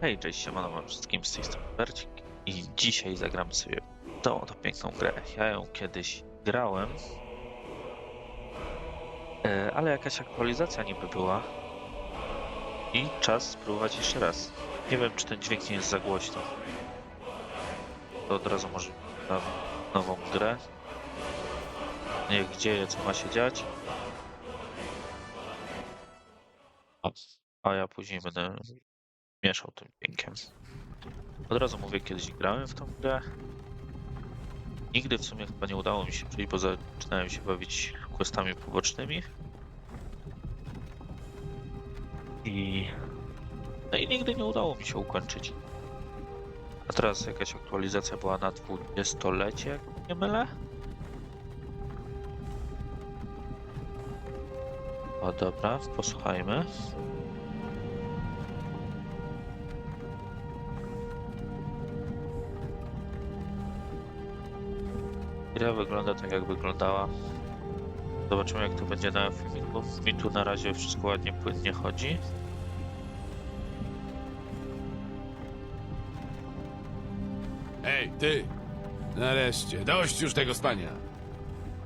Hej, cześć, siemano wszystkim, z tej strony Bercik i dzisiaj zagram sobie tą oto piękną grę. Ja ją kiedyś grałem, e, ale jakaś aktualizacja niby była i czas spróbować jeszcze raz. Nie wiem, czy ten dźwięk nie jest za głośno. To od razu może dam nową grę. Niech dzieje, co ma się dziać. A ja później będę mieszał tym dźwiękiem. Od razu mówię, kiedyś grałem w tą grę. Nigdy w sumie chyba nie udało mi się przejść, bo zaczynałem się bawić questami pobocznymi. I... No i nigdy nie udało mi się ukończyć. A teraz jakaś aktualizacja była na 20-lecie, jak nie mylę. O dobra, posłuchajmy. Gra wygląda tak jak wyglądała. Zobaczymy jak to będzie na filmiku. Mi tu na razie wszystko ładnie, płynnie chodzi. Ej, ty! Nareszcie, dość już tego spania.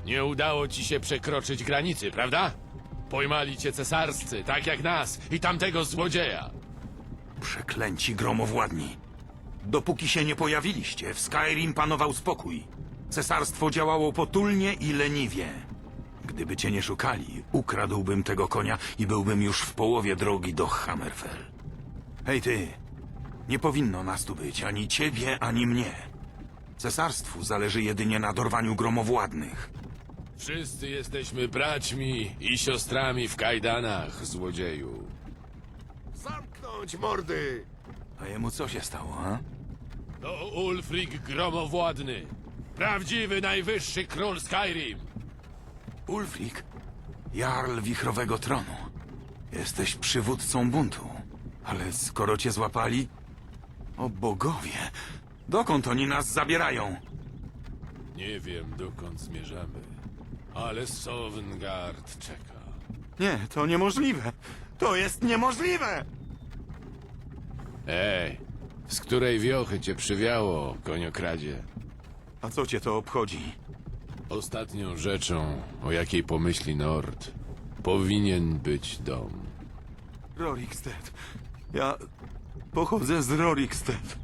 Nie udało ci się przekroczyć granicy, prawda? Pojmali cię cesarscy, tak jak nas i tamtego złodzieja. Przeklęci gromowładni. Dopóki się nie pojawiliście, w Skyrim panował spokój. Cesarstwo działało potulnie i leniwie. Gdyby cię nie szukali, ukradłbym tego konia i byłbym już w połowie drogi do Hammerfell. Hej ty, nie powinno nas tu być ani ciebie, ani mnie. Cesarstwu zależy jedynie na dorwaniu gromowładnych. Wszyscy jesteśmy braćmi i siostrami w kajdanach, złodzieju. Zamknąć mordy! A jemu co się stało, a? To Ulfric Gromowładny. Prawdziwy najwyższy król Skyrim. Ulfrik, jarl wichrowego tronu. Jesteś przywódcą buntu. Ale skoro cię złapali... O bogowie, dokąd oni nas zabierają? Nie wiem, dokąd zmierzamy, ale Sovngarde czeka. Nie, to niemożliwe. To jest niemożliwe! Ej, z której wiochy cię przywiało, koniokradzie? A co cię to obchodzi? Ostatnią rzeczą, o jakiej pomyśli Nord, powinien być dom. Rorikstead. Ja pochodzę z Rorikstead.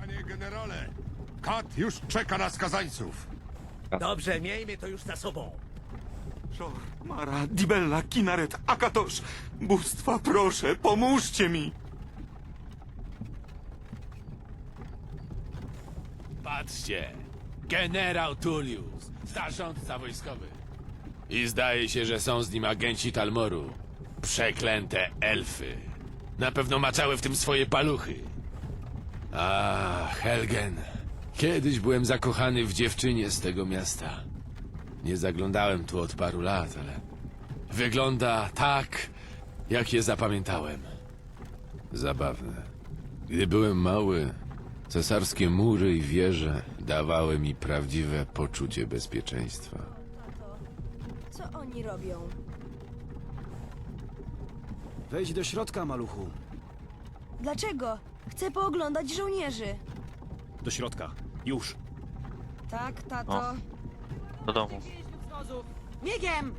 Panie generale, kat już czeka na skazańców. Dobrze, miejmy to już za sobą. Szor, Mara, Dibella, Kinaret, Akatosz. Bóstwa, proszę, pomóżcie mi! Patrzcie, generał Tullius, zarządca wojskowy. I zdaje się, że są z nim agenci Talmoru. Przeklęte elfy. Na pewno maczały w tym swoje paluchy. A, Helgen. Kiedyś byłem zakochany w dziewczynie z tego miasta. Nie zaglądałem tu od paru lat, ale wygląda tak, jak je zapamiętałem. Zabawne. Gdy byłem mały, cesarskie mury i wieże dawały mi prawdziwe poczucie bezpieczeństwa. Co oni robią? Wejdź do środka, maluchu. Dlaczego? Chcę pooglądać żołnierzy. Do środka. Już. Tak, tato. O. Do domu. Biegiem!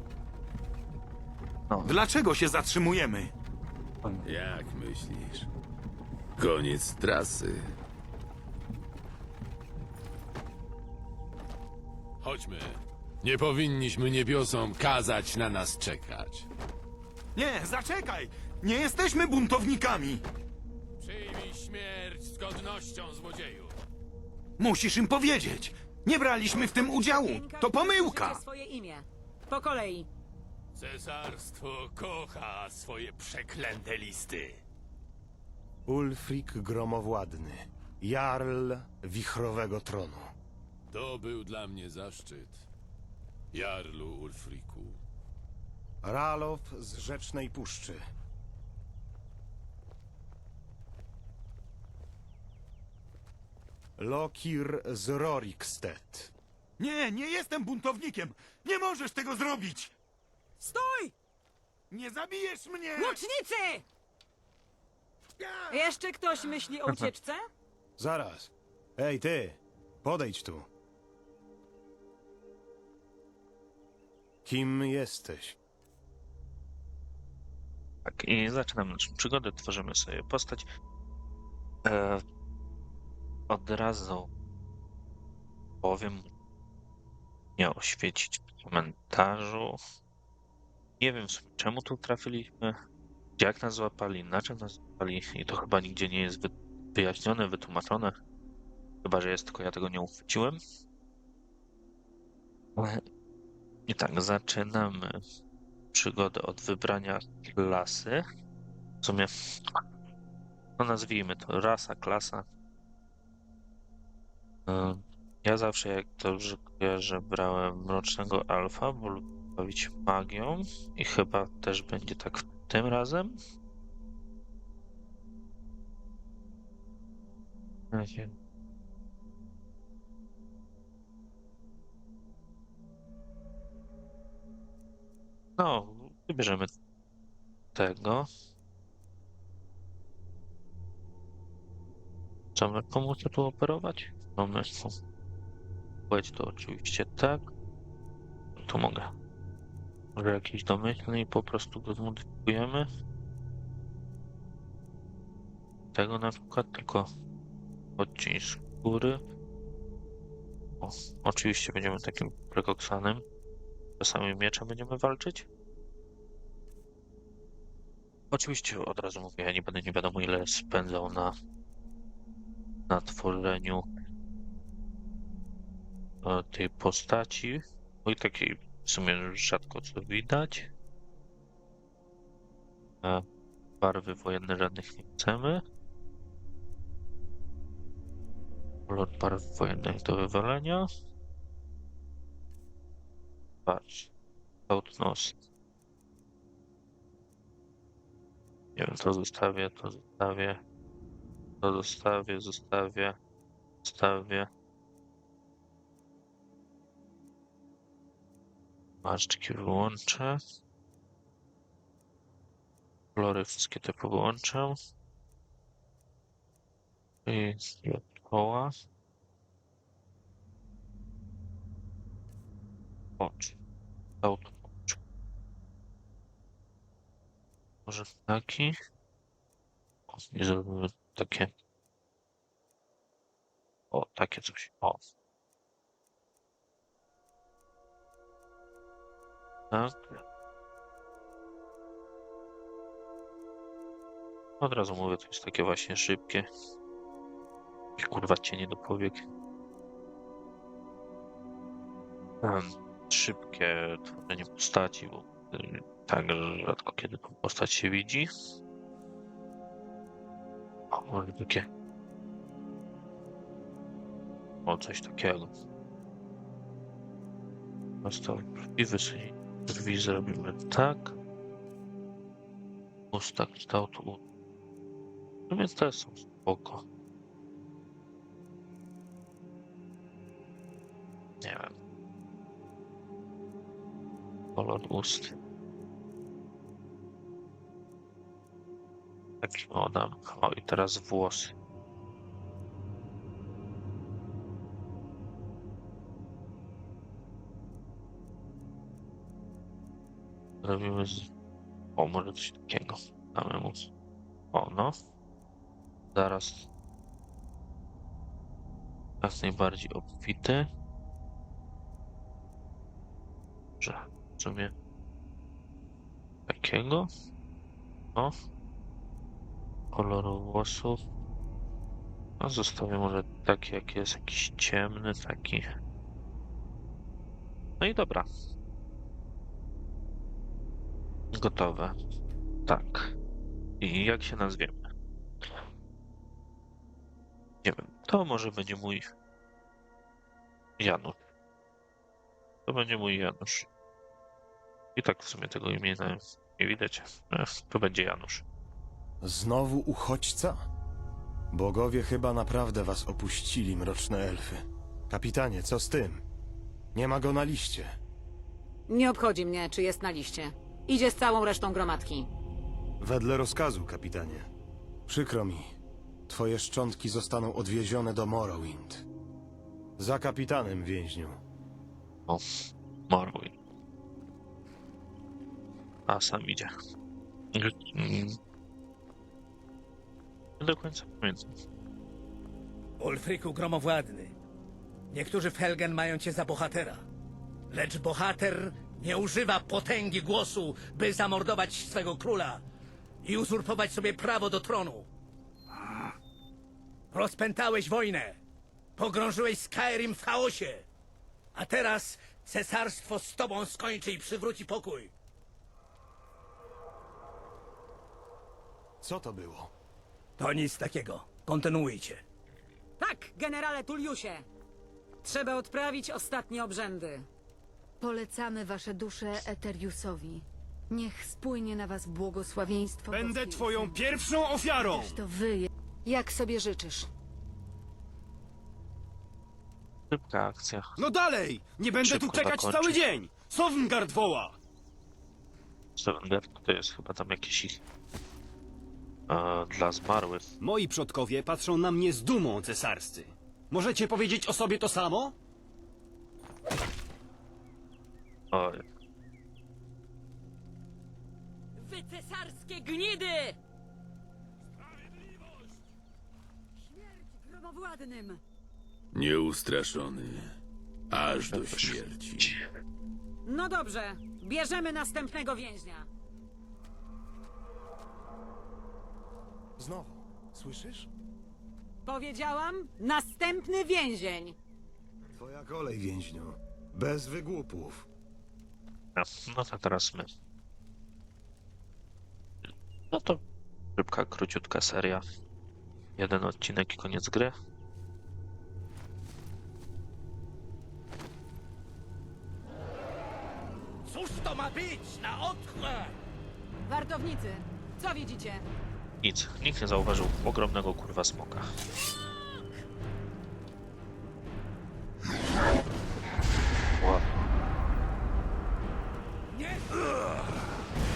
Dlaczego się zatrzymujemy? Jak myślisz? Koniec trasy. Chodźmy. Nie powinniśmy niebiosom kazać na nas czekać. Nie, zaczekaj! Nie jesteśmy buntownikami! Przyjmij śmierć z godnością, złodzieju. Musisz im powiedzieć! Nie braliśmy w tym udziału! To pomyłka! swoje imię. Po kolei. Cesarstwo kocha swoje przeklęte listy. Ulfrik Gromowładny, jarl wichrowego tronu. To był dla mnie zaszczyt. Jarlu Ulfriku. Ralof z Rzecznej Puszczy. Lokir z Rorikstead. Nie, nie jestem buntownikiem! Nie możesz tego zrobić! Stój! Nie zabijesz mnie! Łucznicy! Jeszcze ktoś myśli o ucieczce? Zaraz. Ej, ty! Podejdź tu. Kim jesteś? Tak, i zaczynamy naszą przygodę, tworzymy sobie postać. E, od razu powiem, nie oświecić w komentarzu. Nie wiem czemu tu trafiliśmy, jak nas złapali, na czym nas złapali i to chyba nigdzie nie jest wy, wyjaśnione, wytłumaczone. Chyba, że jest, tylko ja tego nie uchwyciłem. I tak, zaczynamy przygodę od wybrania klasy. W sumie, no nazwijmy to rasa, klasa. Ja zawsze, jak dobrze kojarzę, brałem Mrocznego Alfa, bo lubię bawić magią i chyba też będzie tak tym razem. Na razie No, wybierzemy tego. Co my komu tu operować? Pomysł. Płeć to oczywiście tak. Tu mogę. Może jakiś domyślny i po prostu go zmodyfikujemy. Tego na przykład tylko odcień skóry. O, oczywiście będziemy takim prekoksanem. Czasami mieczem będziemy walczyć. Oczywiście od razu mówię, ja nie będę nie wiadomo ile spędzał na, na tworzeniu e, tej postaci. Bo i takiej w sumie rzadko co widać. E, Barwy wojenne żadnych nie chcemy. Kolor barw wojennych do wywalenia. Patrz. Nos. Nie wiem, to zostawię, to zostawię. To zostawię, zostawię. Zostawię. Maczki wyłączę. Kolory wszystkie te połączę. I koła. Oczy. Kształt oczu. Może taki. O, I zrobimy takie. O, takie coś. O. Tak. Od razu mówię, to jest takie właśnie szybkie. I kurwa cienie do powiek. Em, Szybkie tworzenie postaci, bo y, tak rzadko kiedy tą postać się widzi. O, może takie. O, coś takiego. Prosto i wysyć. Drzwi zrobimy tak. Usta kształtu. No więc te są spoko. Kolor ust. Taki o dam. O i teraz włosy. Robimy z... O, może coś takiego. Damy mu... O, no. Zaraz. Jak najbardziej obfity. Że w sumie takiego. O. Koloru włosów. No zostawię może taki, jaki jest jakiś ciemny, taki. No i dobra. Gotowe. Tak. I jak się nazwiemy? Nie wiem. To może będzie mój Janusz. To będzie mój Janusz. I tak w sumie tego imienia nie widać. Ech, To będzie Janusz. Znowu uchodźca? Bogowie chyba naprawdę was opuścili, mroczne elfy. Kapitanie, co z tym? Nie ma go na liście. Nie obchodzi mnie, czy jest na liście. Idzie z całą resztą gromadki. Wedle rozkazu, kapitanie. Przykro mi. Twoje szczątki zostaną odwiezione do Morrowind. Za kapitanem, więźniu. O, Morrowind. A, sam idzie. Mm. Nie do końca pamiętam. Ulfryku Gromowładny, niektórzy w Helgen mają cię za bohatera. Lecz bohater nie używa potęgi głosu, by zamordować swego króla i uzurpować sobie prawo do tronu. Rozpętałeś wojnę. Pogrążyłeś Skyrim w chaosie. A teraz cesarstwo z tobą skończy i przywróci pokój. Co to było? To nic takiego. Kontynuujcie. Tak, generale Tulliusie. Trzeba odprawić ostatnie obrzędy. Polecamy wasze dusze Eteriusowi. Niech spłynie na was błogosławieństwo. Będę boskiej twoją pierwszą ofiarą! To wy, je- jak sobie życzysz. Szybka akcja. No dalej! Nie będę Szybko tu czekać zakończyć. cały dzień! Sovngarde woła! Stavanger to jest chyba tam jakiś ich... E, dla zmarłych. Moi przodkowie patrzą na mnie z dumą cesarscy. Możecie powiedzieć o sobie to samo? O, Wy cesarskie gnidy! Śmierć gromowładnym! Nieustraszony. Aż do śmierci. No dobrze, bierzemy następnego więźnia. Znowu. Słyszysz? Powiedziałam, następny więzień. Twoja kolej, więźniu. Bez wygłupów. no, no to teraz my. No to szybka, króciutka seria. Jeden odcinek i koniec gry. Cóż to ma być na otchłę? Wartownicy, co widzicie? Nic, nikt nie zauważył ogromnego kurwa smoka.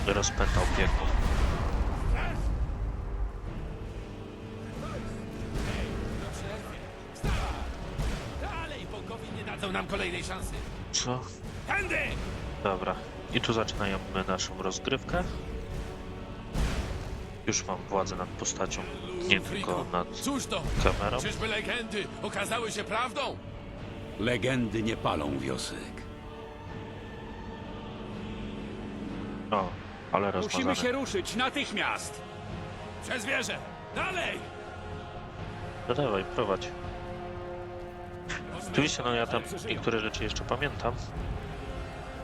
Rozpętał biegu. Dalej, bogowie nie dadzą nam kolejnej szansy. Co? Tędy! Dobra. I tu zaczynamy naszą rozgrywkę. Już mam władzę nad postacią, nie tylko nad Cóż to? kamerą. Czyżby legendy okazały się prawdą? Legendy nie palą wiosek. O, ale Musimy rozmazane. się ruszyć natychmiast! Przez wieżę! Dalej! No dawaj, prowadź. Oczywiście, no ja tam niektóre rzeczy jeszcze pamiętam.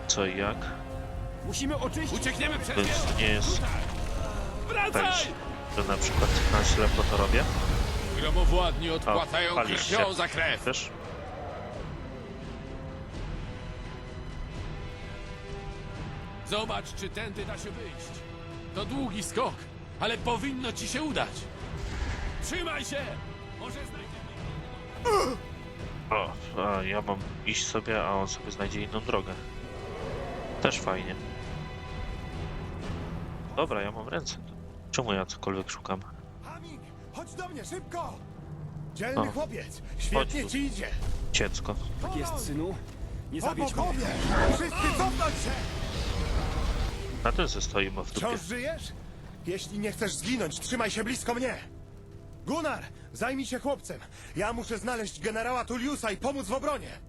Co i jak. Musimy oczyścić... Uciekniemy przez Więc wieżę! nie jest tak, Wracaj! że na przykład na ślepo to robię. Gromowładni odpłacają krwią się. za krew. Wiesz? Zobacz, czy tędy da się wyjść. To długi skok, ale powinno ci się udać. Trzymaj się! Może znajdziemy... O, a ja mam iść sobie, a on sobie znajdzie inną drogę. Też fajnie. Dobra, ja mam ręce. Czemu ja cokolwiek szukam? Haming, chodź do mnie, szybko! Dzielny O. chłopiec, świetnie ci idzie. Dziecko. Tak jest, synu. Nie zawiedź mnie. Bogowie! Wszyscy cofnąć się! Na tym ze stoimy w dupie. Wciąż żyjesz? Jeśli nie chcesz zginąć, trzymaj się blisko mnie. Gunnar, zajmij się chłopcem. Ja muszę znaleźć generała Tulliusa i pomóc w obronie.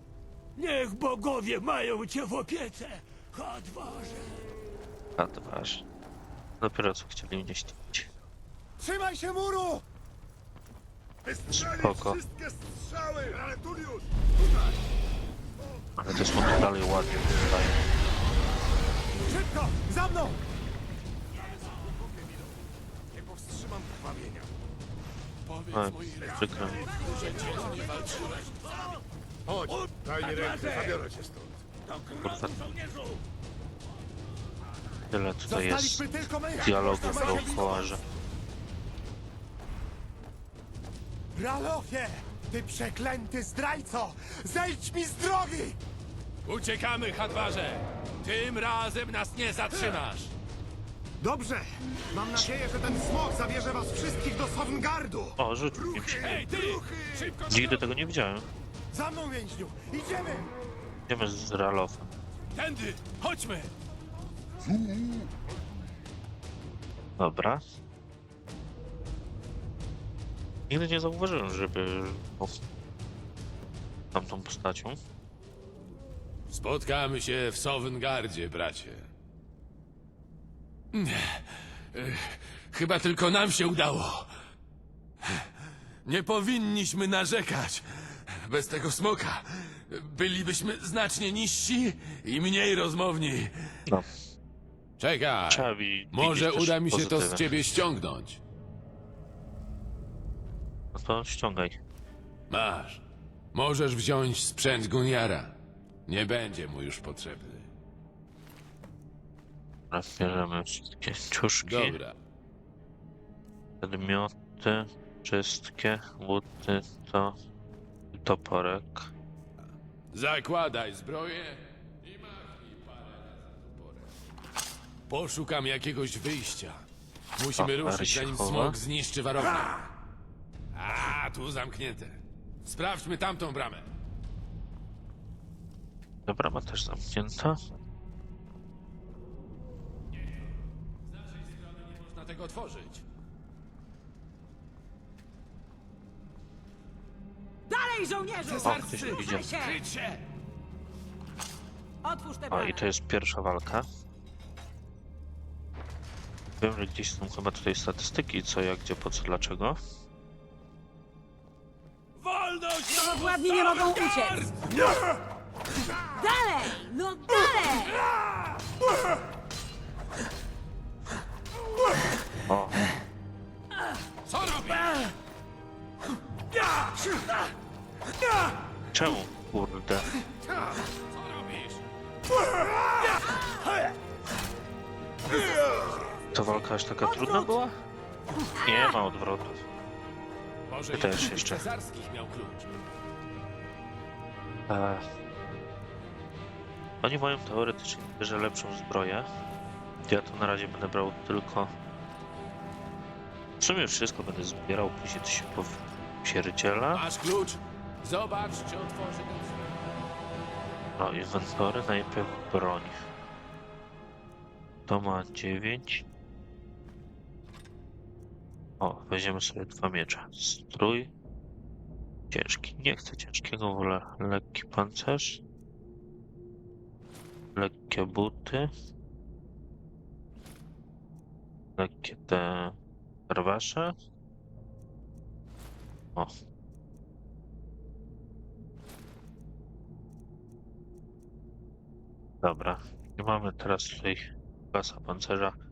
Niech bogowie mają cię w opiece. A to ważne. Dopiero co chcieli mnie ścigać. Trzymaj się muru! Wystrzelić Spoko. wszystkie strzały, ale Tullius! Ale te smoki dalej ładnie wyglądają. Szybko, za mną! Nie powstrzymam krwawienia. No, przykro mi. Chodź, daj mi rękę, zabiorę cię stąd. Kurwa. Tyle tutaj jest blisko dookoła, że... Ralochie! Ty przeklęty zdrajco! Zejdź mi z drogi! Uciekamy, Hadwarze! Tym razem nas nie zatrzymasz! Dobrze. Mam nadzieję, że ten smok zabierze was wszystkich do Sovngardu. O, rzucił mi się. Ej, ty! Szybko! Nigdy tego nie widziałem. Za mną, więźniu. Idziemy. Idziemy z Ralofem. Tędy! Chodźmy! Dobra. Nigdy nie zauważyłem, żeby o, tamtą postacią. Spotkamy się w Sowengardzie, bracie. Ech, Chyba tylko nam się udało. Nie powinniśmy narzekać. Bez tego smoka bylibyśmy znacznie niżsi i mniej rozmowni. No. Czekaj. Może też uda mi się to z pozytywy. ciebie ściągnąć. No to ściągaj. Masz. Możesz wziąć sprzęt Guniara. Nie będzie mu już potrzebny. Teraz bierzemy wszystkie ciuszki, Dobra. przedmioty, wszystkie buty, to toporek. Zakładaj zbroję Poszukam jakiegoś wyjścia. Musimy O, ruszyć, Maryś zanim chowa. smog zniszczy warownię. A, tu zamknięte. Sprawdźmy tamtą bramę. Ta brama też zamknięta. Można tego otworzyć. Dalej, żołnierzu! O, ktoś tu idzie. Ruszaj się! Kryć się! Otwórz te O, i to jest pierwsza walka. Wiem, że gdzieś są chyba tutaj statystyki, co, jak, gdzie, po co, dlaczego. Wolność! Gromowładni nie mogą uciec! Dalej! No dalej! O, Co robisz? czemu? Kurde. Ta walka aż taka trudna była? Nie ma odwrotów. Może Ty też jeden z jeszcze. cesarskich miał klucz. E, oni mają teoretycznie że lepszą zbroję. Ja to na razie będę brał tylko... W sumie wszystko będę zbierał, później to się powsierdziela. Masz klucz? Zobacz, czy otworzy ten. No, inwentory, najpierw broń. To ma 9. O, weźmiemy sobie dwa miecze. Strój. Ciężki. Nie chcę ciężkiego, wolę lekki pancerz. Lekkie buty. Lekkie te rwasze. O. Dobra. I mamy teraz tutaj klasa pancerza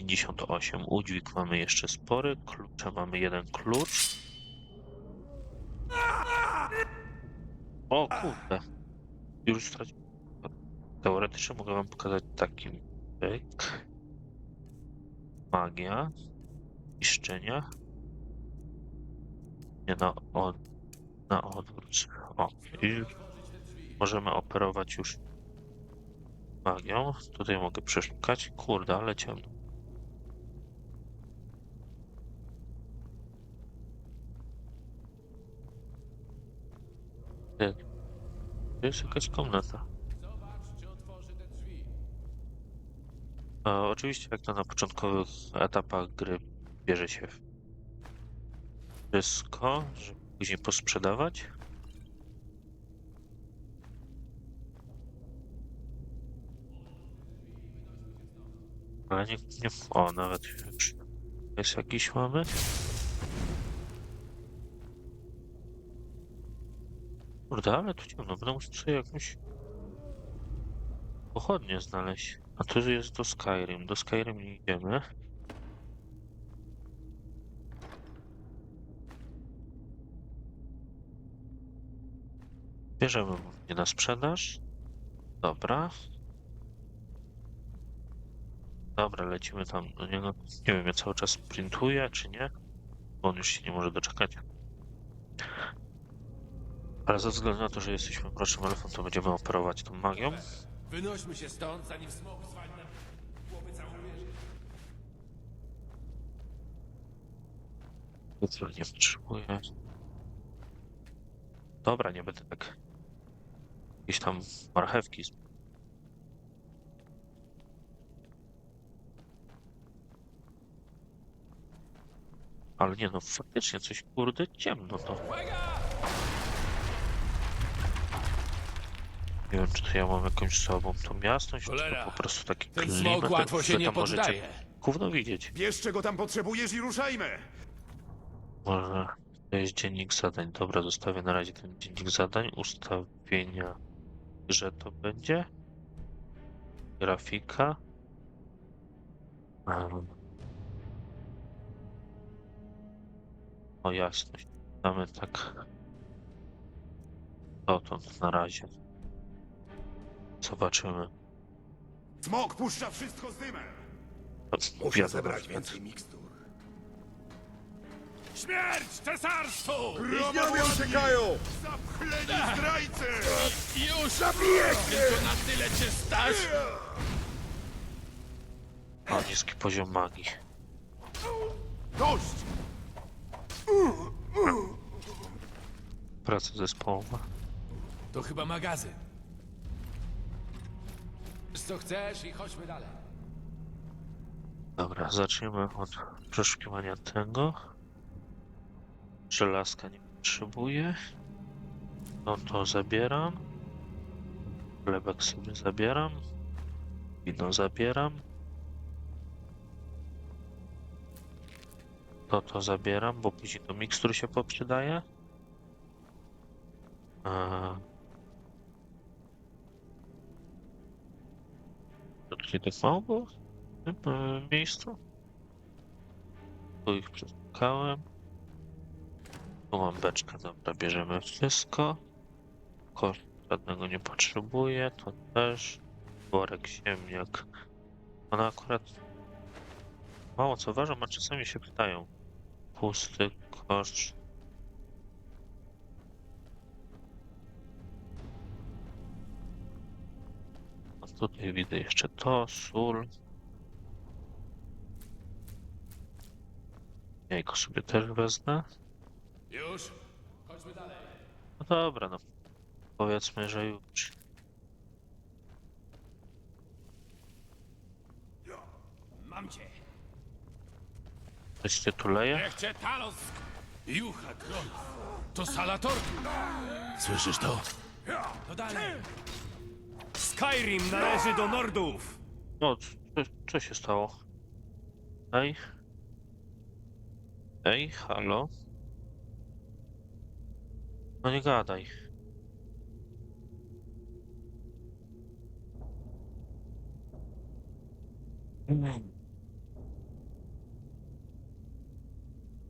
58. Udźwig mamy jeszcze spory. Klucze mamy jeden klucz. O kurde. Już straciłem. Teoretycznie mogę wam pokazać taki pyk. Magia. Niszczenia. Nie na, od, na odwrót. O. I możemy operować już magią. Tutaj mogę przeszukać. Kurde, ale ciemno. Ty, To jest jakaś komnata. Oczywiście jak to na początkowych etapach gry bierze się wszystko, żeby później posprzedawać. Ale nie, nie... O, nawet już jest jakiś mamy. Kurde, ale tu ciemno. Będę musiał sobie jakąś pochodnie znaleźć. A tu jest do Skyrim. Do Skyrim nie idziemy. Bierzemy nie na sprzedaż. Dobra. Dobra, lecimy tam do niego. Nie wiem, ja cały czas sprintuję, czy nie. Bo on już się nie może doczekać. Ale ze względu na to, że jesteśmy mrocznym elfem, to będziemy operować tą magią. Wynośmy się stąd, zanim smok zwali nam głowy całą wieżę. Nic nie potrzebuję. Dobra, nie będę tak... Jakieś tam marchewki Ale nie no, faktycznie coś kurde ciemno to. Uwaga! Nie wiem, czy to ja mam jakąś sobą tą jasność, czy Cholera, to po prostu taki Ten klimat, smok łatwo się że nie tam możecie gówno widzieć. Bierz czego tam potrzebujesz i ruszajmy! Może to jest dziennik zadań. Dobra, zostawię na razie ten dziennik zadań. Ustawienia, że to będzie. Grafika. Um. O jasność. Damy tak. Dotąd na razie. Zobaczymy. Smok puszcza wszystko z dymem! Muszę więcej mikstur. Śmierć cesarstwu! Więźniowie uciekają! Zapchleni zdrajcy! Już! Tylko na tyle cię stać! O, niski poziom magii. Dość! Praca zespołowa. To chyba magazyn. Co chcesz i chodźmy dalej. Dobra, zaczniemy od przeszukiwania tego. Żelazka nie potrzebuję. No to zabieram. Chlebek sobie zabieram. Wino zabieram. To to zabieram, bo później do mikstur się poprzydaje. Eee. To tutaj tak mało było? w tym miejscu. Tu ich przeszukałem. Tu mam beczkę, dobra, bierzemy wszystko. Kosz żadnego nie potrzebuję, to też. Worek, ziemniak. One akurat mało co ważą, a czasami się pytają. Pusty kosz. Tutaj widzę jeszcze to, sól. Jajko sobie też wezmę. Już? Chodźmy dalej. No dobra, no. Powiedzmy, że już. Mam cię. Coś się tu leje? Niech cię Talos... Jucha kronów. To Salatorki. Słyszysz to? To dalej. Skyrim należy do Nordów! No, co, co się stało? Ej? Ej, halo? No nie gadaj.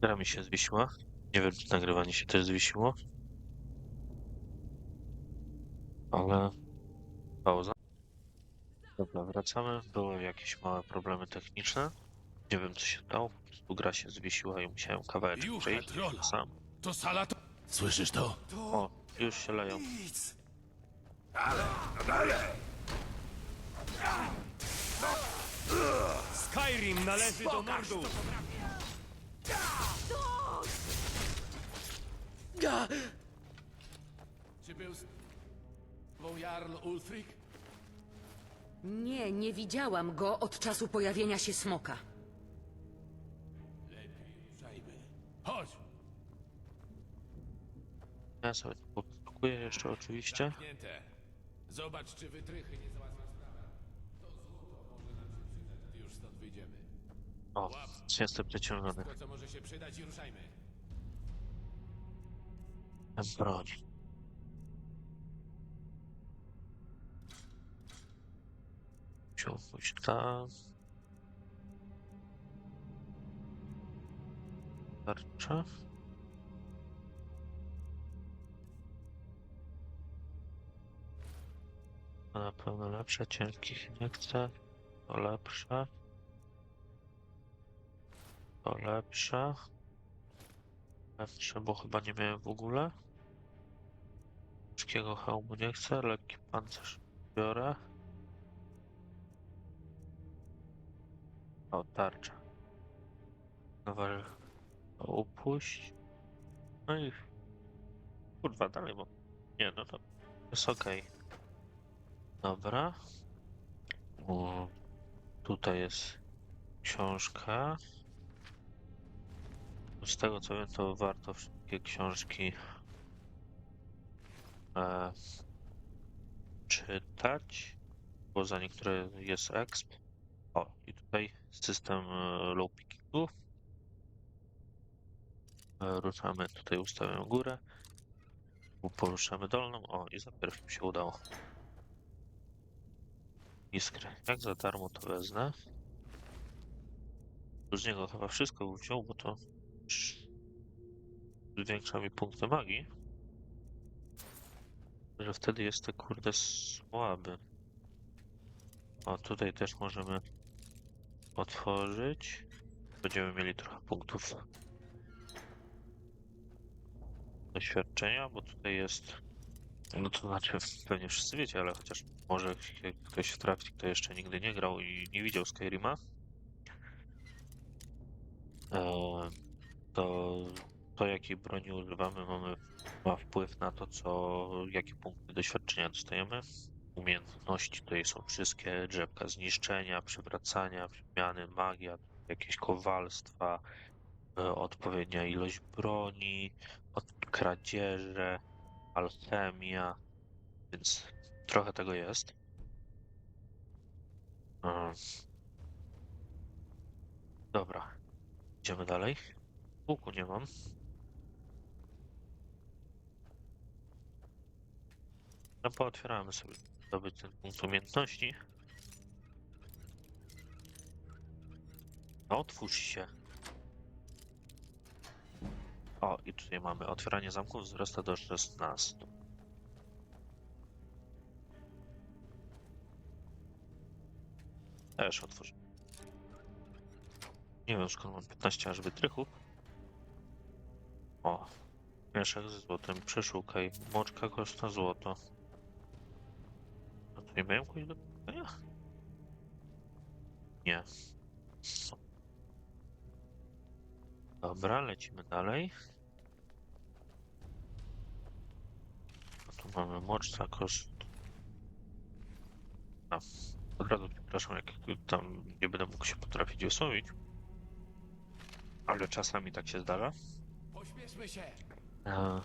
Gra mi się zwiesiła. Nie wiem, czy nagrywanie się też zwiesiło. Ale... Pauza. Dobra, wracamy. Były jakieś małe problemy techniczne. Nie wiem, co się stało. Po prostu gra się zwiesiła i musiałem kawałek przejść sam. To Salator... Słyszysz to? O, już się leją. Skyrim należy do Nordów! Czy był z... tobą Jarl Ulfric? Nie, nie widziałam go od czasu pojawienia się smoka. Ruszajmy. Chodź. Ja sobie to poszukuję jeszcze oczywiście. Zamknięte. Zobacz, czy wytrychy nie załatwią sprawę. To złoto może nam się przydać, gdy już stąd wyjdziemy. O, jestem przeciągany. To, co może się przydać i ruszajmy. Broń. Musiał pójść tam. Tarcza. To na pewno lepsze, ciężkich nie chcę. To lepsze. To lepsze. Lepsze, bo chyba nie miałem w ogóle. Ciężkiego hełmu nie chcę, lekki pancerz biorę. O, tarcza. Nowa Upuść. No i... Kurwa, dalej, bo... Nie, no to jest okej. Dobra. O, tutaj jest książka. Z tego co wiem, to warto wszystkie książki e, czytać, bo za niektóre jest exp. O, i tutaj system e, low pickingu. E, Ruszamy tutaj, ustawiam górę. Poruszamy dolną. O, i za pierwszym się udało. Iskry. Jak za darmo to wezmę. Z niego chyba wszystko wziął, bo to sz- zwiększa mi punkty magii. Że wtedy jest to kurde słaby. O, tutaj też możemy otworzyć. Będziemy mieli trochę punktów doświadczenia, bo tutaj jest. No to znaczy, pewnie wszyscy wiecie, ale chociaż może ktoś trafi, kto jeszcze nigdy nie grał i nie widział Skyrima, e, to to jakiej broni używamy mamy, ma wpływ na to, co, jakie punkty doświadczenia dostajemy. Umiejętności tutaj są wszystkie, drzewka zniszczenia, przewracania, przemiany, magia, jakieś kowalstwa, e, odpowiednia ilość broni, kradzieże, alchemia, więc trochę tego jest. Mm. Dobra, idziemy dalej. Łuku nie mam. No pootwieramy sobie zdobyć ten punkt umiejętności. Otwórz się. O, i tutaj mamy otwieranie zamków wzrasta do 16. Też otworzę. Nie wiem skąd mam 15 aż wytrychów. O, mieszek ze złotem, przeszukaj. Moczka koszta złoto. Nie miałem kogoś do pytania? Nie. Dobra, lecimy dalej. A tu mamy moczca koszt. A, od razu przepraszam, jak tam nie będę mógł się potrafić oswoić. Ale czasami tak się zdarza. Pośpieszmy się! E,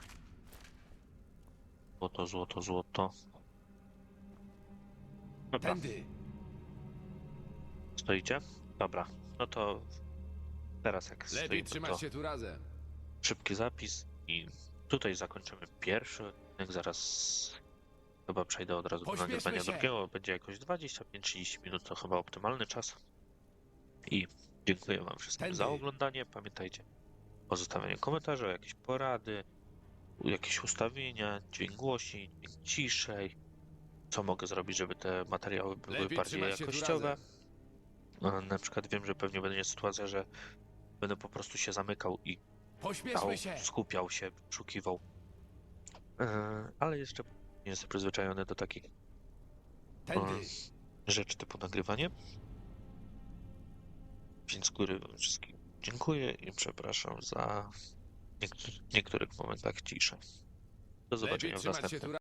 Złoto, złoto, złoto. Dobra, Tędy! stoicie? Dobra, no to teraz jak Lepiej stoimy, trzymać to się tu razem. szybki zapis i tutaj zakończymy pierwszy odcinek, zaraz chyba przejdę od razu do Pośpieszmy nagrywania się. drugiego, będzie jakoś 25-30 minut, to chyba optymalny czas. I dziękuję wam wszystkim za Tędy. oglądanie, pamiętajcie o zostawianiu komentarzy, o jakieś porady, jakieś ustawienia, dźwięk głośniej, dźwięk ciszej, co mogę zrobić, żeby te materiały były Lepiej bardziej trzymać się tu jakościowe. razem. E, Na przykład wiem, że pewnie będzie sytuacja, że będę po prostu się zamykał i Pośpieszmy się! skupiał się, wyszukiwał. E, Ale jeszcze nie jestem przyzwyczajony do takich Tędy! rzeczy typu nagrywanie. Więc z góry wam wszystkim dziękuję i przepraszam za niektórych, niektórych momentach ciszy. Do Lepiej zobaczenia w trzymać się następnym. tu